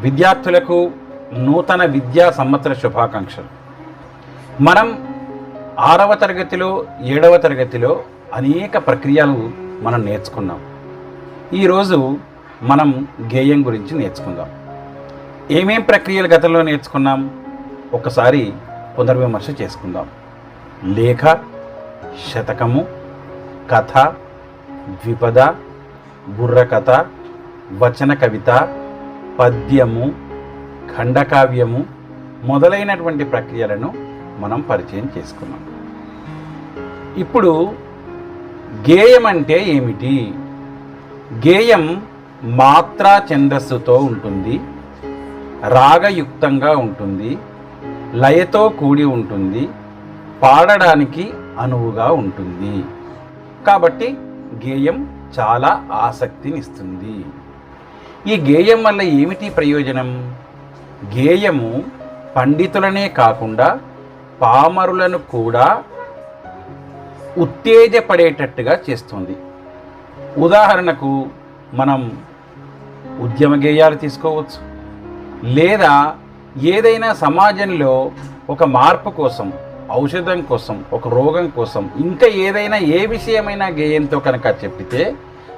విద్యార్థులకు నూతన విద్యా సంవత్సర శుభాకాంక్షలు. మనం ఆరవ తరగతిలో ఏడవ తరగతిలో అనేక ప్రక్రియలు మనం నేర్చుకున్నాం. ఈరోజు మనం గేయం గురించి నేర్చుకుందాం. ఏమేం ప్రక్రియలు గతంలో నేర్చుకున్నాం? ఒకసారి పునర్విమర్శ చేసుకుందాం. లేఖ శతకము కథ ద్విపద బుర్రకథ వచన కవిత పద్యము ఖండకావ్యము మొదలైనటువంటి ప్రక్రియలను మనం పరిచయం చేసుకున్నాం. ఇప్పుడు గేయం అంటే ఏమిటి? గేయం మాత్రా ఛందస్సుతో ఉంటుంది రాగయుక్తంగా ఉంటుంది లయతో కూడి ఉంటుంది పాడడానికి అనువుగా ఉంటుంది. కాబట్టి గేయం చాలా ఆసక్తినిస్తుంది. ఈ గేయం వల్ల ఏమిటి ప్రయోజనం? గేయము పండితులనే కాకుండా పామరులను కూడా ఉత్తేజపడేటట్టుగా చేస్తుంది. ఉదాహరణకు మనం ఉద్యమ గేయాలు తీసుకోవచ్చు. లేదా ఏదైనా సమాజంలో ఒక మార్పు కోసం ఔషధం కోసం ఒక రోగం కోసం ఇంకా ఏదైనా ఏ విషయమైనా గేయంతో కనుక చెప్పితే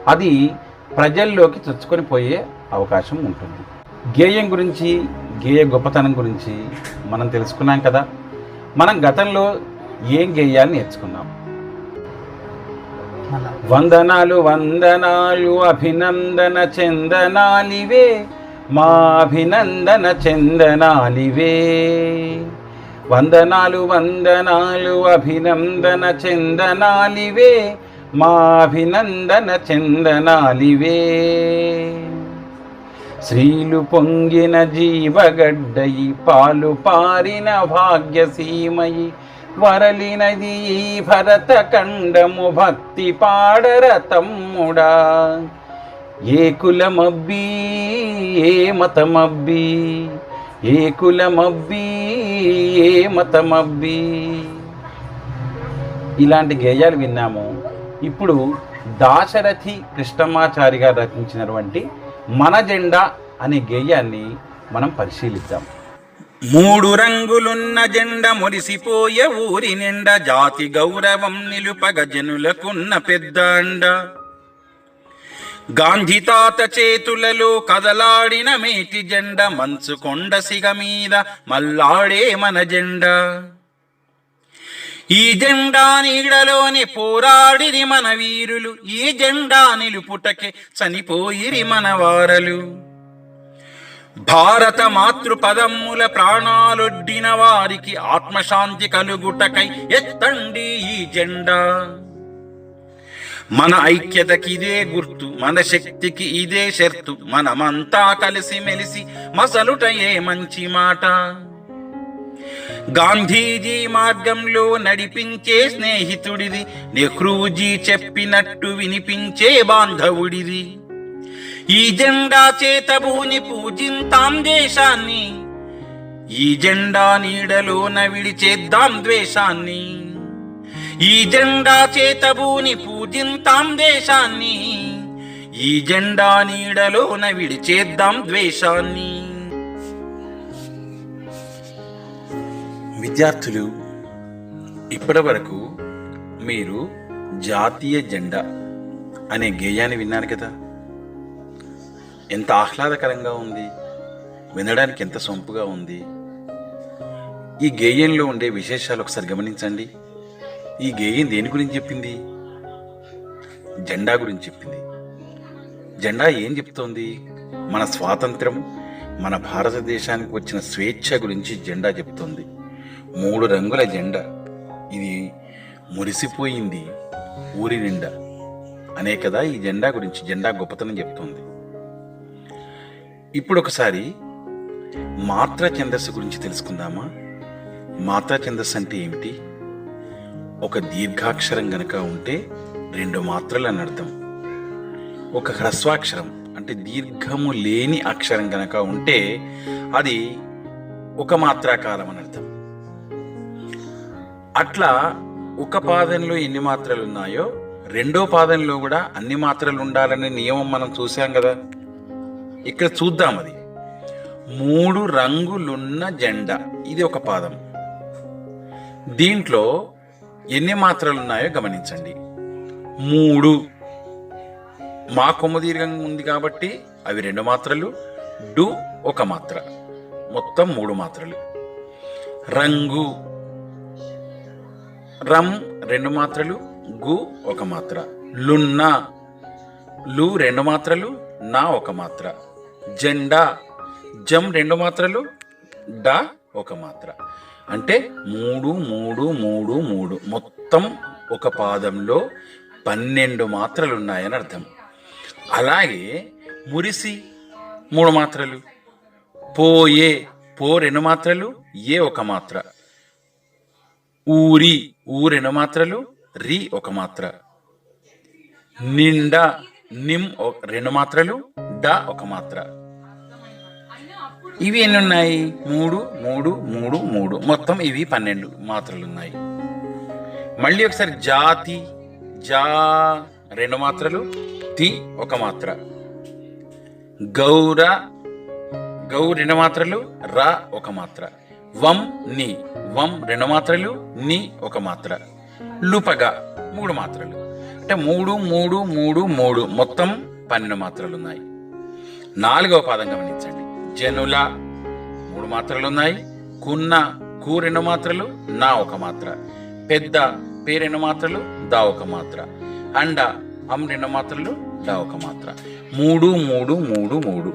అది ప్రజల్లోకి చొచ్చుకొని పోయే అవకాశం ఉంటుంది. గేయం గురించి గేయ గొప్పతనం గురించి మనం తెలుసుకున్నాం కదా. మనం గతంలో ఏం గేయాలు నేర్చుకున్నాం? వందనాలు వందనాలు అభినందన చందనాలివే మా అభినందన చందనాలివే. వందనాలు వందనాలు అభినందన చందనాలివే మా అభినందన చందనాలివే. శ్రీలు పొంగిన జీవగడ్డయి పాలు పారిన భాగ్యసీమయి వరలినది ఈ భరత కండము భక్తి పాడర తమ్ముడా. ఏ కులమబ్బి ఏ మతమబ్బి ఏ కులమబ్బి ఏ మతమబ్బి. ఇలాంటి గేయాలు విన్నాము. ఇప్పుడు దాశరథి కృష్ణమాచారి గారు రచించినటువంటి మన జెండా అనే గేయాన్ని మనం పరిశీలిద్దాం. మూడు రంగులున్న జెండ మురిసిపోయే ఊరి నిండా జాతి గౌరవం నిలుపగ జనులకున్న పెద్ద అండ. గాంధీ తాత చేతులలో కదలాడిన మేటి జెండ మంచు కొండ సిగ మీద మల్లాడే మన జెండా. ఈ జెండా నీడలోని పోరాడిరి మన వీరులు ఈ జెండా నిలుపుటకే చనిపోయిరి మన వారలు. భారత మాతృపదమ్ముల ప్రాణాలొడ్డిన వారికి ఆత్మశాంతి కలుగుటకై ఎత్తండి ఈ జెండా. మన ఐక్యతకి ఇదే గుర్తు మన శక్తికి ఇదే షర్తు మనమంతా కలిసి మెలిసి మసలుటయే మంచి మాట. గాంధీజీ మార్గంలో నడిపించే స్నేహితుడిది నెహ్రూజీ చెప్పినట్టు వినిపించే బాంధవుడిది. ఈ జెండా చేతబూని పూజింతాం దేశాన్ని ఈ జెండా నీడలోన విడిచేద్దాం ద్వేషాన్ని. ఈ జెండా చేతబూని పూజింతాం దేశాన్ని ఈ జెండా నీడలోన విడిచేద్దాం ద్వేషాన్ని. విద్యార్థులు ఇప్పటి వరకు మీరు జాతీయ జెండా అనే గేయాన్ని విన్నారు కదా. ఎంత ఆహ్లాదకరంగా ఉంది వినడానికి ఎంత సొంపుగా ఉంది. ఈ గేయంలో ఉండే విశేషాలు ఒకసారి గమనించండి. ఈ గేయం దేని గురించి చెప్పింది? జెండా గురించి చెప్పింది. జెండా ఏం చెప్తోంది? మన స్వాతంత్రం మన భారతదేశానికి వచ్చిన స్వేచ్ఛ గురించి జెండా చెప్తోంది. మూడు రంగుల జెండా. ఇది మురిసిపోయింది ఊరి నిండా. అనే కదా ఈ జెండా గురించి జెండా గొప్పతనం చెప్తుంది. ఇప్పుడు ఒకసారి మాత్ర ఛందస్సు గురించి తెలుసుకుందామా? మాత్ర ఛందస్సు అంటే ఏమిటి? ఒక దీర్ఘాక్షరం గనక ఉంటే రెండు మాత్రలు అని అర్థం. ఒక హ్రస్వాక్షరం అంటే దీర్ఘము లేని అక్షరం గనక ఉంటే అది ఒక మాత్రాకాలం అని అర్థం. అట్లా ఒక పాదంలో ఎన్ని మాత్రలు ఉన్నాయో రెండో పాదంలో కూడా అన్ని మాత్రలు ఉండాలనే నియమం మనం చూసాం కదా. ఇక్కడ చూద్దాం అది. మూడు రంగులున్న జెండా ఇది ఒక పాదం. దీంట్లో ఎన్ని మాత్రలు ఉన్నాయో గమనించండి. మూడు. మా కొమ్మ దీర్ఘంగా ఉంది కాబట్టి అవి రెండు మాత్రలు డు ఒక మాత్ర. మొత్తం మూడు మాత్రలు. రంగు. రమ్ రెండు మాత్రలు గు ఒక మాత్ర. లున్నా లు రెండు మాత్రలు నా ఒక మాత్ర. జెండా జం రెండు మాత్రలు డా ఒక మాత్ర. అంటే మూడు మూడు మూడు మూడు. మొత్తం ఒక పాదంలో పన్నెండు మాత్రలు ఉన్నాయని అర్థం. అలాగే మురిసి మూడు మాత్రలు పోయే పో రెండు మాత్రలు ఏ ఒక మాత్ర. ఊరి ఊ రెండు మాత్రలు? రి ఒక మాత్ర. నిండా నిమ్ రెండు మాత్రలు? డ ఒక మాత్ర. ఇవి ఎన్ని ఉన్నాయి మూడు మూడు మూడు మూడు. మొత్తం ఇవి పన్నెండు మాత్రలు ఉన్నాయి మళ్ళీ ఒకసారి జాతి జా రెండు మాత్రలు? తి ఒక మాత్ర. గౌర గౌ రెండు మాత్రలు? ర ఒక మాత్ర. వం ని. వం రెండు మాత్రలు ని ఒక మాత్ర. లుపగ మూడు మాత్రలు. అంటే మూడు మూడు మూడు మూడు. మొత్తం పన్నెండు మాత్రలు ఉన్నాయి నాలుగవ పాదం గమనించండి. జనుల మూడు మాత్రలు ఉన్నాయి కున్న కు రెండు మాత్రలు నా ఒక మాత్ర. పెద్ద పే రెండు మాత్రలు దా ఒక మాత్ర. అండ అమ్ రెండు మాత్రలు డా ఒక మాత్ర. మూడు మూడు మూడు మూడు.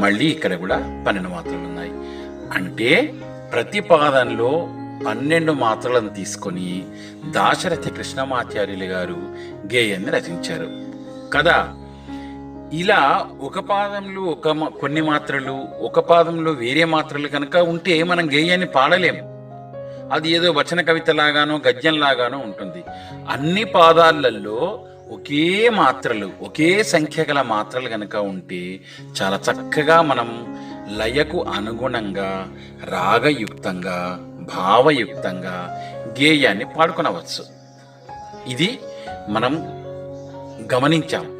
మళ్ళీ ఇక్కడ కూడా పన్నెండు మాత్రలు ఉన్నాయి అంటే ప్రతి పాదంలో పన్నెండు మాత్రలను తీసుకొని దాశరథి కృష్ణమాచార్యులు గారు గేయాన్ని రచించారు. కదా? ఇలా ఒక పాదంలో ఒక కొన్ని మాత్రలు ఒక పాదంలో వేరే మాత్రలు కనుక ఉంటే మనం గేయాన్ని పాడలేము. అది ఏదో వచన కవితలాగానో గద్యంలాగానో ఉంటుంది. అన్ని పాదాలలో ఒకే మాత్రలు ఒకే సంఖ్య గల మాత్రలు కనుక ఉంటే చాలా చక్కగా మనం లయకు అనుగుణంగా రాగయుక్తంగా భావయుక్తంగా గేయాన్ని పాడుకొనవచ్చు. ఇది మనం గమనించాం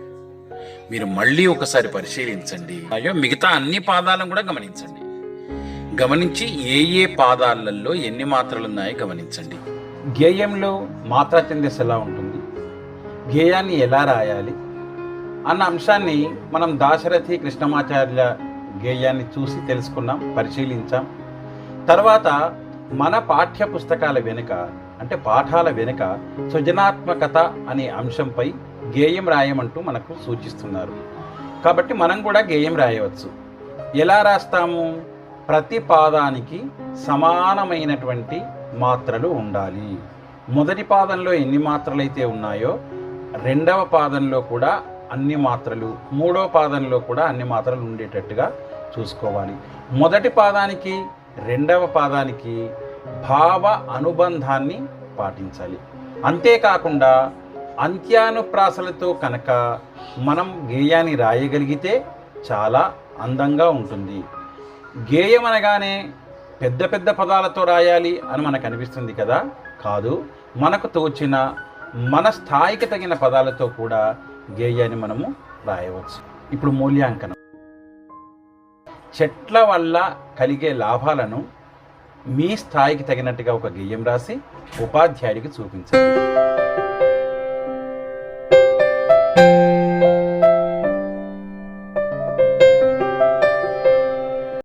మీరు మళ్ళీ ఒకసారి పరిశీలించండి. అయ్యో మిగతా అన్ని పాదాలను కూడా గమనించండి. గమనించి ఏ ఏ పాదాలలో ఎన్ని మాత్రలు ఉన్నాయో గమనించండి. గేయంలో మాత్రా ఛందస్సు ఎలా ఉంటుంది? గేయాన్ని ఎలా రాయాలి? అన్న అంశాన్ని మనం దాశరథి కృష్ణమాచార్య గేయాన్ని చూసి తెలుసుకున్నాం పరిశీలించాం. తర్వాత మన పాఠ్య పుస్తకాల వెనుక అంటే పాఠాల వెనుక సృజనాత్మకత అనే అంశంపై గేయం రాయమంటూ మనకు సూచిస్తున్నారు. కాబట్టి మనం కూడా గేయం రాయవచ్చు. ఎలా రాస్తాము? ప్రతి పాదానికి సమానమైనటువంటి మాత్రలు ఉండాలి. మొదటి పాదంలో ఎన్ని మాత్రలు అయితే ఉన్నాయో రెండవ పాదంలో కూడా అన్ని మాత్రలు మూడవ పాదంలో కూడా అన్ని మాత్రలు ఉండేటట్టుగా చూసుకోవాలి. మొదటి పాదానికి రెండవ పాదానికి భావ అనుబంధాన్ని పాటించాలి. అంతేకాకుండా అంత్యానుప్రాసలతో కనుక మనం గేయాన్ని రాయగలిగితే చాలా అందంగా ఉంటుంది. గేయం అనగానే పెద్ద పెద్ద పదాలతో రాయాలి అని మనకు అనిపిస్తుంది కదా? కాదు. మనకు తోచిన మన స్థాయికి తగిన పదాలతో కూడా గేయాన్ని మనము రాయవచ్చు. ఇప్పుడు మూల్యాంకనం. చెట్ల వల్ల కలిగే లాభాలను మీ స్థాయికి తగినట్టుగా ఒక గేయం రాసి ఉపాధ్యాయుడికి చూపించండి.